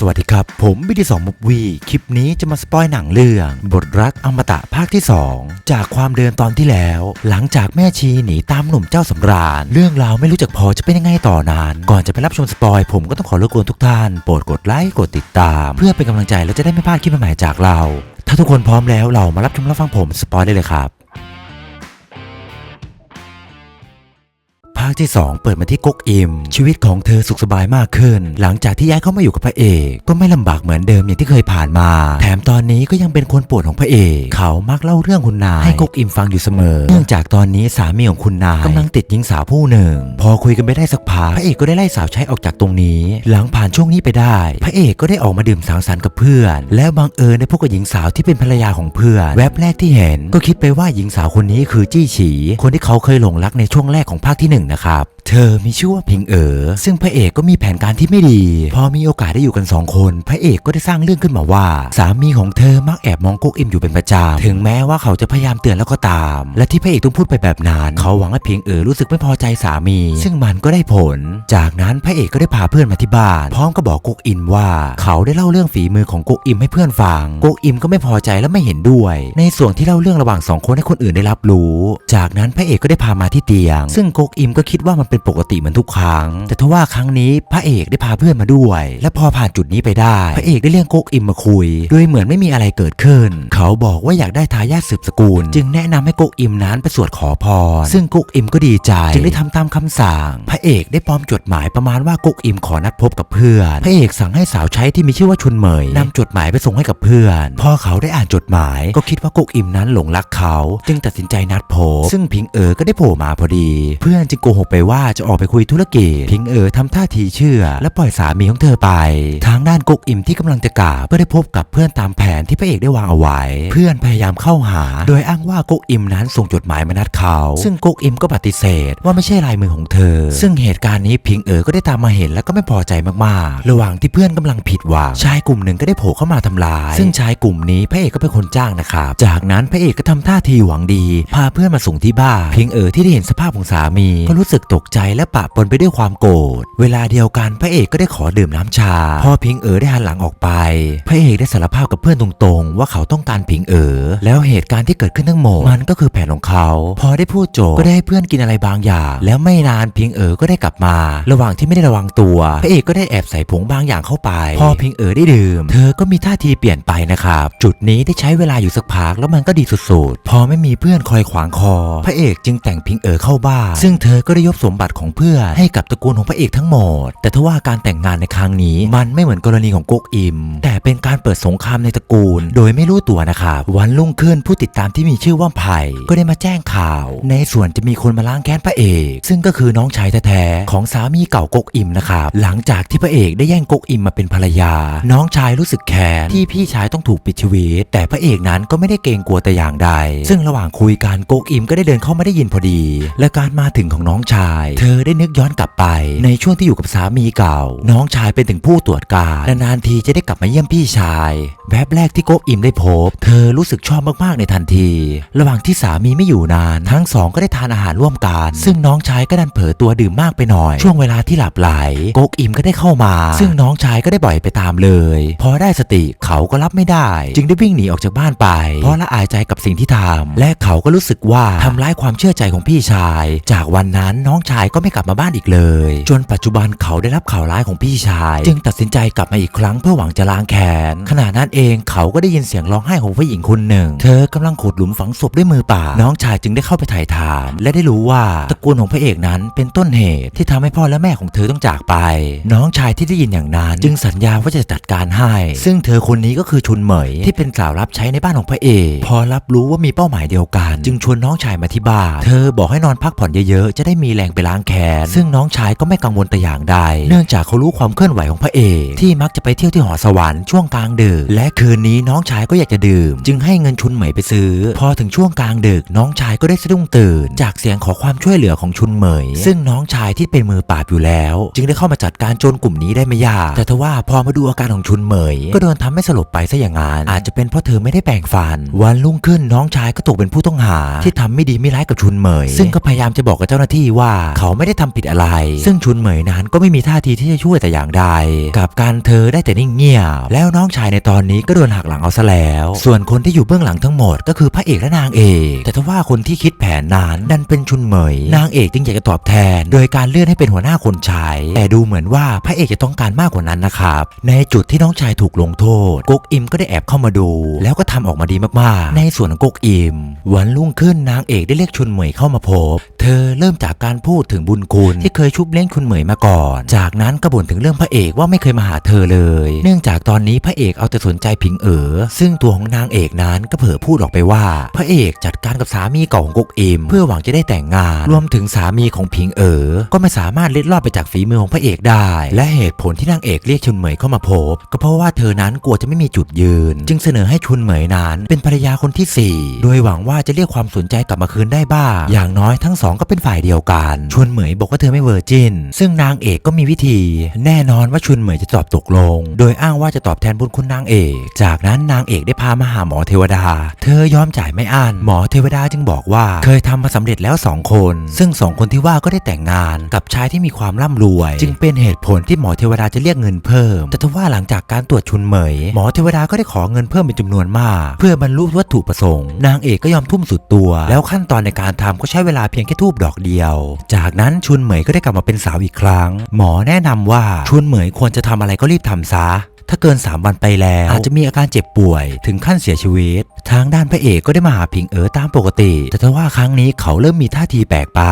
สวัสดีครับ ผมบิดีสองมุกวี คลิปนี้จะมาสปอยหนังเรื่อง บทรักอมตะภาคที่ 2 จากความเดิมตอนที่แล้ว หลังจากแม่ชีหนีตามหนุ่มเจ้าสำราญ เรื่องราวไม่รู้จักพอจะเป็นยังไงต่อนาน ก่อนจะไปรับชมสปอยผมก็ต้องขอรบกวนทุกท่าน โปรดกดไลค์กดติดตาม เพื่อเป็นกำลังใจและจะได้ไม่พลาดคลิปใหม่ๆจากเรา ถ้าทุกคนพร้อมแล้วเรามารับชมรับฟังผมสปอยได้เลยครับาคที่ 2 เปิดมาที่ก๊กอิม ชีวิตของเธอสุขสบายมากขึ้น หลังจากที่ย้ายเข้ามาอยู่กับพระเอก ก็ไม่ลำบากเหมือนเดิมอย่างที่เคยผ่านมา แถมตอนนี้ก็ยังเป็นคนโปวดของพระเอก เขามักเล่าเรื่องคุณนายให้ก๊กอิมฟังอยู่เสมอ เนื่องจากตอนนี้สามีของคุณนายกำลังติดหญิงสาวผู้หนึ่ง พอคุยกันไปได้สักพักพระเอกก็ได้ไล่สาวใช้ออกจากตรงนี้ หลังผ่านช่วงนี้ไปได้ พระเอกก็ได้ออกมาดื่มสังสรรค์กับเพื่อน แล้วบังเอิญได้พบกับหญิงสาวที่เป็นภรรยาของเพื่อน แวบแรกที่เห็น ก็คิดไปว่าหญิงสาวคนนี้คือจี้ฉี คนที่เขาเคยหลงรักในช่วงแรกของภาคที่หนึ่งนะครับ เธอมีชื่อว่าพิงเอ๋อซึ่งพระเอกก็มีแผนการที่ไม่ดี พอมีโอกาสได้อยู่กันสองคน พระเอกก็ได้สร้างเรื่องขึ้นมาว่า สามีของเธอมักแอบมองกุ๊กอิมอยู่เป็นประจำถึงแม้ว่าเขาจะพยายามเตือนแล้วก็ตาม และที่พระเอกต้องพูดไปแบบนั้นเขาหวังให้พิงเอ๋อรู้สึกไม่พอใจสามี ซึ่งมันก็ได้ผล จากนั้นพระเอกก็ได้พาเพื่อนมาที่บ้าน พร้อมกับบอกกุ๊กอิมว่า เขาได้เล่าเรื่องฝีมือของกุ๊กอิมให้เพื่อนฟังกุ๊กอิมก็ไม่พอใจและไม่เห็นด้วย ในส่วนที่เล่าเรื่องระหว่างสองคนให้คนอื่นได้รับรู้ จากนั้นพระเอกก็ได้พามาที่เตียง ซึ่งกุ๊กอิมก็คิดว่ามันเป็นปกติเหมือนทุกครั้ง แต่ทว่าครั้งนี้พระเอกได้พาเพื่อนมาด้วย และพอผ่านจุดนี้ไปได้ พระเอกได้เรียกโกกอิมมาคุย โดยเหมือนไม่มีอะไรเกิดขึ้น เขาบอกว่าอยากได้ทายาทสืบสกุล จึงแนะนำให้โกกอิมนั้นไปสวดขอพร ซึ่งโกกอิมก็ดีใจ จึงได้ทำตามคำสั่ง พระเอกได้ปลอมจดหมายประมาณว่าโกกอิมขอนัดพบกับเพื่อน พระเอกสั่งให้สาวใช้ที่มีชื่อว่าชุนเหมยนำจดหมายไปส่งให้กับเพื่อน พอเขาได้อ่านจดหมาย ก็คิดว่าโกกอิมนั้นหลงรักเขา จึงตัดสินใจนัดพบซึ่งพิงเอ๋อก็ได้โผล่มาพอดี เพื่อนจึงโกหกไปว่าจะออกไปคุยธุรกิจ พิงเอ๋อทำท่าทีเชื่อ และปล่อยสามีของเธอไป ทางด้านกุ๊กอิมที่กำลังจะกลับก็ได้พบกับเพื่อนตามแผนที่พระเอกได้วางเอาไว้ เพื่อนพยายามเข้าหา โดยอ้างว่ากุ๊กอิมนั้นส่งจดหมายมานัดเขา ซึ่งกุ๊กอิมก็ปฏิเสธว่าไม่ใช่ลายมือของเธอ ซึ่งเหตุการณ์นี้พิงเอ๋อก็ได้ตามมาเห็นแล้วก็ไม่พอใจมากๆ ระหว่างที่เพื่อนกำลังผิดหวังชายกลุ่มหนึ่งก็ได้โผล่เข้ามาทำลาย ซึ่งชายกลุ่มนี้พระเอกก็เป็นคนจ้างนะครับจากนั้นพระเอกก็ทำท่าทีหวังดี พาเพื่อนมาส่งที่บ้านพิงเอ๋อที่ได้เห็นสภาพของสามีก็รู้สึกตกใจและปะปนไปด้วยความโกรธ เวลาเดียวกันพระเอกก็ได้ขอดื่มน้ำชา พอพิงเอ๋อได้หันหลังออกไป พระเอกได้สารภาพกับเพื่อนตรงๆ ว่าเขาต้องการพิงเอ๋อแล้วเหตุการณ์ที่เกิดขึ้นทั้งหมดมันก็คือแผนของเขา พอได้พูดจบก็ได้ให้เพื่อนกินอะไรบางอย่าง แล้วไม่นานพิงเอ๋อก็ได้กลับมา ระหว่างที่ไม่ได้ระวังตัว พระเอกก็ได้แอบใส่ผงบางอย่างเข้าไป พอพิงเอ๋อได้ดื่ม เธอก็มีท่าทีเปลี่ยนไปนะครับ จุดนี้ได้ใช้เวลาอยู่สักพักแล้วมันก็ดีสุดๆ พอไม่มีเพื่อนคอยขวางคอ พระเอกจึงแต่งพิงเอ๋อเข้าบ้านซึ่งเธอก็ได้ยกสมบัติของเพื่อนให้กับตระกูลของพระเอกทั้งหมด แต่ทว่าการแต่งงานในครั้งนี้ มันไม่เหมือนกรณีของก๊กอิม แต่เป็นการเปิดสงครามในตระกูล โดยไม่รู้ตัวนะครับวันรุ่งขึ้นผู้ติดตามที่มีชื่อว่าไผ่ก็ได้มาแจ้งข่าว ในส่วนจะมีคนมาล้างแค้นพระเอก ซึ่งก็คือน้องชายแท้ๆของสามีเก่าก๊กอิมนะครับหลังจากที่พระเอกได้แย่งก๊กอิมมาเป็นภรรยา น้องชายรู้สึกแค้นที่พี่ชายต้องถูกปิดชีวิต แต่พระเอกนั้นก็ไม่ได้เกรงกลัวแต่อย่างใด ซึ่งระหว่างคุยกันก๊กอิมก็ได้เดินเข้ามาได้ยินพอดี และการมาถึงของน้องชายเธอได้นึกย้อนกลับไป ในช่วงที่อยู่กับสามีเก่า น้องชายเป็นถึงผู้ตรวจการนานๆทีจะได้กลับมาเยี่ยมพี่ชายแวบแรกที่โกกอิมได้พบ เธอรู้สึกชอบมากๆในทันที ระหว่างที่สามีไม่อยู่นาน ทั้งสองก็ได้ทานอาหารร่วมกัน ซึ่งน้องชายก็ดันเผลอตัวดื่มมากไปหน่อย ช่วงเวลาที่หลับไหลโกกอิมก็ได้เข้ามา ซึ่งน้องชายก็ได้ปล่อยไปตามเลย พอได้สติเขาก็รับไม่ได้ จึงได้วิ่งหนีออกจากบ้านไป เพราะละอายใจกับสิ่งที่ทำและเขาก็รู้สึกว่าทำร้ายความเชื่อใจของพี่ชาย จากวันนั้นน้องชายก็ไม่กลับมาบ้านอีกเลย จนปัจจุบันเขาได้รับข่าวร้ายของพี่ชาย จึงตัดสินใจกลับมาอีกครั้งเพื่อหวังจะล้างแค้นขณะนั้นเองเขาก็ได้ยินเสียงร้องไห้ของผู้หญิงคนหนึ่ง เธอกำลังขุดหลุมฝังศพด้วยมือเปล่าน้องชายจึงได้เข้าไปถ่ายถาม และได้รู้ว่าตระกูลของพระเอกนั้นเป็นต้นเหตุที่ทำให้พ่อและแม่ของเธอต้องจากไป น้องชายที่ได้ยินอย่างนั้น จึงสัญญาว่าจะจัดการให้ ซึ่งเธอคนนี้ก็คือชุนเหมยที่เป็นสาวรับใช้ในบ้านของพระเอกพอรับรู้ว่ามีเป้าหมายเดียวกัน จึงชวนน้องชายมาที่บ้านเธอบอกให้นอนพักผ่อนเยอะๆจะได้มีแรงไปล้างแค้นซึ่งน้องชายก็ไม่กังวลแต่อย่างใด เนื่องจากเขารู้ความเคลื่อนไหวของพระเอกที่มักจะไปเที่ยวที่หอสวรรค์ช่วงกลางดึก และคืนนี้น้องชายก็อยากจะดื่ม จึงให้เงินชุนเหมยไปซื้อ พอถึงช่วงกลางดึกน้องชายก็ได้สะดุ้งตื่น จากเสียงขอความช่วยเหลือของชุนเหมย ซึ่งน้องชายที่เป็นมือปราบอยู่แล้ว จึงได้เข้ามาจัดการโจรกลุ่มนี้ได้ไม่ยาก แต่ทว่าพอมาดูอาการของชุนเหมย ก็โดนทำให้สลบไปซะอย่างนั้นอาจจะเป็นเพราะเธอไม่ได้แปรงฟัน วันรุ่งขึ้นน้องชายก็ตกเป็นผู้ต้องหา ที่ทำไม่ดีไม่ร้ายกับชุนเหมย ซึ่งก็พยายามจะบอกกับเจ้าหน้าที่ว่าเขาไม่ได้ทำผิดอะไร ซึ่งชุนเหมยนั้นก็ไม่มีท่าทีที่จะช่วยแต่อย่างใด กับการเธอได้แต่นิ่งเงียบ แล้วน้องชายในตอนนี้ก็โดนหักหลังเอาซะแล้ว ส่วนคนที่อยู่เบื้องหลังทั้งหมดก็คือพระเอกและนางเอก แต่ถ้าว่าคนที่คิดแผนนั้นดันเป็นชุนเหมย นางเอกจึงอยากจะตอบแทน โดยการเลื่อนให้เป็นหัวหน้าคนใช้ แต่ดูเหมือนว่าพระเอกจะต้องการมากกว่านั้นนะครับ ในจุดที่น้องชายถูกลงโทษกกอิมก็ได้แอบเข้ามาดู แล้วก็ทำออกมาดีมากๆ ในส่วนของกกอิม วันรุ่งขึ้นนางเอกได้เรียกชุนเหมยเข้ามาพบ เธอเริ่มจากการพูดถึงบุญคุณที่เคยชุบเลี้ยงชุนเหมยมาก่อน จากนั้นก็บ่นถึงเรื่องพระเอกว่าไม่เคยมาหาเธอเลย เนื่องจากตอนนี้พระเอกเอาแต่สนใจผิงเอ๋อซึ่งตัวของนางเอกนั้นก็เผลอพูดออกไปว่า พระเอกจัดการกับสามีเก่าของกกเอิมเพื่อหวังจะได้แต่งงาน รวมถึงสามีของผิงเอ๋อก็ไม่สามารถเล็ดลอดไปจากฝีมือของพระเอกได้ และเหตุผลที่นางเอกเรียกชุนเหมยเข้ามาพบ ก็เพราะว่าเธอนั้นกลัวจะไม่มีจุดยืน จึงเสนอให้ชุนเหมยนั้นเป็นภรรยาคนที่สี่โดยหวังว่าจะเรียกความสนใจกลับมาคืนได้บ้าง อย่างน้อยทั้งสองก็เป็นฝ่ายเดียวกันชวนเหมยบอกว่าเธอไม่เวอร์จินซึ่งนางเอกก็มีวิธี แน่นอนว่าชวนเหมยจะตอบตกลง โดยอ้างว่าจะตอบแทนบุญคุณนางเอก จากนั้นนางเอกได้พามาหาหมอเทวดา เธอยอมจ่ายไม่อั้นหมอเทวดาจึงบอกว่า เคยทำมาสำเร็จแล้วสองคน ซึ่งสองคนที่ว่าก็ได้แต่งงานกับชายที่มีความร่ำรวย จึงเป็นเหตุผลที่หมอเทวดาจะเรียกเงินเพิ่ม แต่ทว่าหลังจากการตรวจชุนเหมย หมอเทวดาก็ได้ขอเงินเพิ่มเป็นจำนวนมาก เพื่อบรรลุวัตถุประสงค์ นางเอกก็ยอมทุ่มสุดตัว แล้วขั้นตอนในการทำก็ใช้เวลาเพียงแค่ทูบดอกเดียว จากากนั้นชุนเหมยก็ได้กลับมาเป็นสาวอีกครั้ง หมอแนะนำว่าชุนเหมยควรจะทำอะไรก็รีบทำซะ ถ้าเกิน 3 วันไปแล้ว อาจจะมีอาการเจ็บป่วย ถึงขั้นเสียชีวิต ทางด้านพระเอกก็ได้มาหาผิงเอ๋อตามปกติ แต่ทว่าครั้งนี้เขาเริ่มมีท่าทีแปลกไป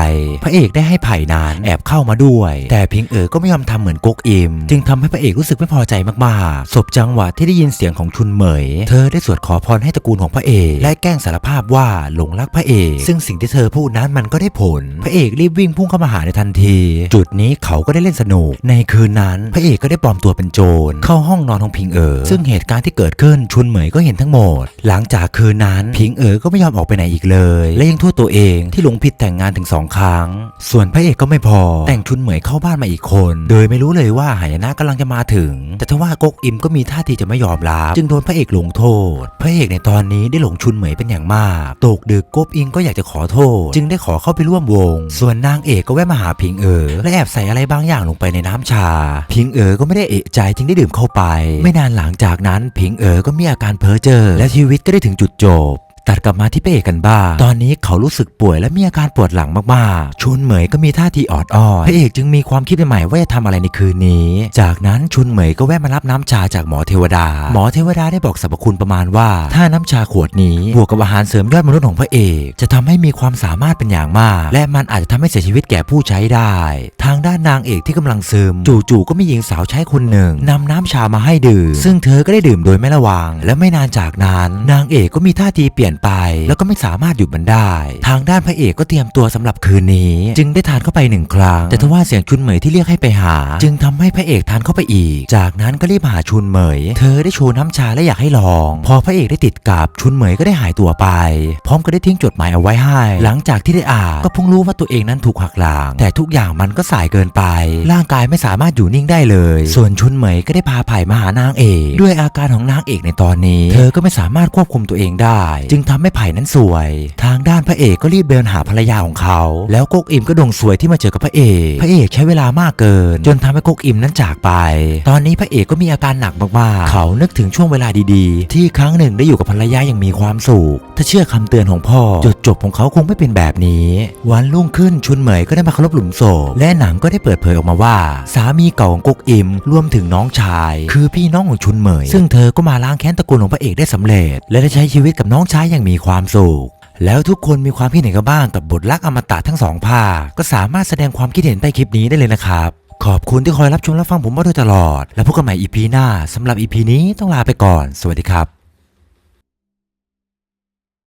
พระเอกได้ให้ไผ่นานแอบเข้ามาด้วย แต่ผิงเอ๋อก็ไม่ยอมทำเหมือนกกอิม จึงทำให้พระเอกรู้สึกไม่พอใจมากๆศพจังหวะที่ได้ยินเสียงของชุนเหมย เธอได้สวดขอพรให้ตระกูลของพระเอก และแกล้งสารภาพว่าหลงรักพระเอก ซึ่งสิ่งที่เธอพูดนั้นมันก็ได้ผล พระเอกรีบวิ่งพุ่งเข้ามาหาในทันที จุดนี้เขาก็ได้เล่นสนุก ในคืนนั้น พระเอกก็ได้ปลอมตัวเป็นโจรเข้าห้องนอนของพิงเอ๋อซึ่งเหตุการณ์ที่เกิดขึ้นชุนเหมยก็เห็นทั้งหมด หลังจากคืนนั้นพิงเอ๋อก็ไม่ยอมออกไปไหนอีกเลย และยังโทษตัวเองที่หลงผิดแต่งงานถึงสองครั้ง ส่วนพระเอกก็ไม่พอ แต่งชุนเหมยเข้าบ้านมาอีกคน โดยไม่รู้เลยว่าหายนะกำลังจะมาถึง แต่ทว่ากกอิมก็มีท่าทีจะไม่ยอมรับจึงโดนพระเอกลงโทษ พระเอกในตอนนี้ได้หลงชุนเหมยเป็นอย่างมากตกดึกกบอิงก็อยากจะขอโทษ จึงได้ขอเข้าไปร่วมวง ส่วนนางเอกก็แวะมาหาพิงเอ๋อและแอบใส่อะไรบางอย่างลงไปในน้ำชา พิงเอ๋อก็ไม่ได้เอะใจจึงได้ดื่มเข้าไปไม่นานหลังจากนั้นพิงเอ๋อก็มีอาการเพ้อเจ้อและชีวิตก็ได้ถึงจุดจบ ตัดกลับมาที่พระเอกกันบ้างตอนนี้เขารู้สึกป่วยและมีอาการปวดหลังมากๆ ชุนเหมยก็มีท่าทีออดอ้อนพระเอกจึงมีความคิดใหม่ว่าจะทำอะไรในคืนนี้ จากนั้นชุนเหมยก็แวะมารับน้ำชาจากหมอเทวดา หมอเทวดาได้บอกสรรพคุณประมาณว่า ถ้าน้ำชาขวดนี้บวกกับอาหารเสริมยอดมนุษย์ของพระเอก จะทำให้มีความสามารถเป็นอย่างมาก และมันอาจจะทำให้เสียชีวิตแก่ผู้ใช้ได้ ทางด้านนางเอกที่กำลังซึม จู่ๆก็มีหญิงสาวใช้คนหนึ่งนำน้ำชามาให้ดื่ม ซึ่งเธอก็ได้ดื่มโดยไม่ระวัง และไม่นานจากนั้น นางเอกก็มีท่าทีเปลี่ยนไป แล้วก็ไม่สามารถหยุดมันได้ ทางด้านพระเอกก็เตรียมตัวสำหรับคืนนี้ จึงได้ทานเข้าไปหนึ่งครั้ง แต่ทว่าเสียงชุนเหมยที่เรียกให้ไปหา จึงทำให้พระเอกทานเข้าไปอีก จากนั้นก็รีบหาชุนเหมย เธอได้โชว์น้ำชาและอยากให้ลอง พอพระเอกได้ติดกับชุนเหมยก็ได้หายตัวไป พร้อมกับได้ทิ้งจดหมายเอาไว้ให้ หลังจากที่ได้อ่านก็เพิ่งรู้ว่าตัวเองนั้นถูกหักหลัง แต่ทุกอย่างมันก็สายเกินไป ร่างกายไม่สามารถอยู่นิ่งได้เลย ส่วนชุนเหมยก็ได้พาไผ่มาหานางเอก ด้วยอาการของนางเอกในตอนนี้ เธอก็ไม่สามารถควบคุมตัวเองได้ จึงทำให้ไผ่นั้นสวย ทางด้านพระเอกก็รีบเดินหาภรรยาของเขา แล้วกกอิมก็ดวงสวยที่มาเจอกับพระเอก พระเอกใช้เวลามากเกิน จนทำให้กกอิมนั้นจากไป ตอนนี้พระเอกก็มีอาการหนักมากๆ เขานึกถึงช่วงเวลาดีๆ ที่ครั้งหนึ่งได้อยู่กับภรรยาอย่างมีความสุข ถ้าเชื่อคำเตือนของพ่อ จุดจบของเขาคงไม่เป็นแบบนี้ วันรุ่งขึ้นชุนเหมยก็ได้มาเคารพหลุมศพ และหนังก็ได้เปิดเผยออกมาว่า สามีเก่าของกกอิมรวมถึงน้องชาย คือพี่น้องของชุนเหมย ซึ่งเธอก็มาล้างแค้นตระกูลของพระเอกได้สำเร็จ และได้ใช้ชีวิตกับน้องชายอย่างมีความสุข แล้วทุกคนมีความคิดเห็นกันบ้างกับบทรักอมตะทั้งสองภาค ก็สามารถแสดงความคิดเห็นใต้คลิปนี้ได้เลยนะครับขอบคุณที่คอยรับชมและฟังผมมาโดยตลอด แล้วพบกันใหม่ EP หน้าสำหรับ EP นี้ต้องลาไปก่อน สวัสดีครับ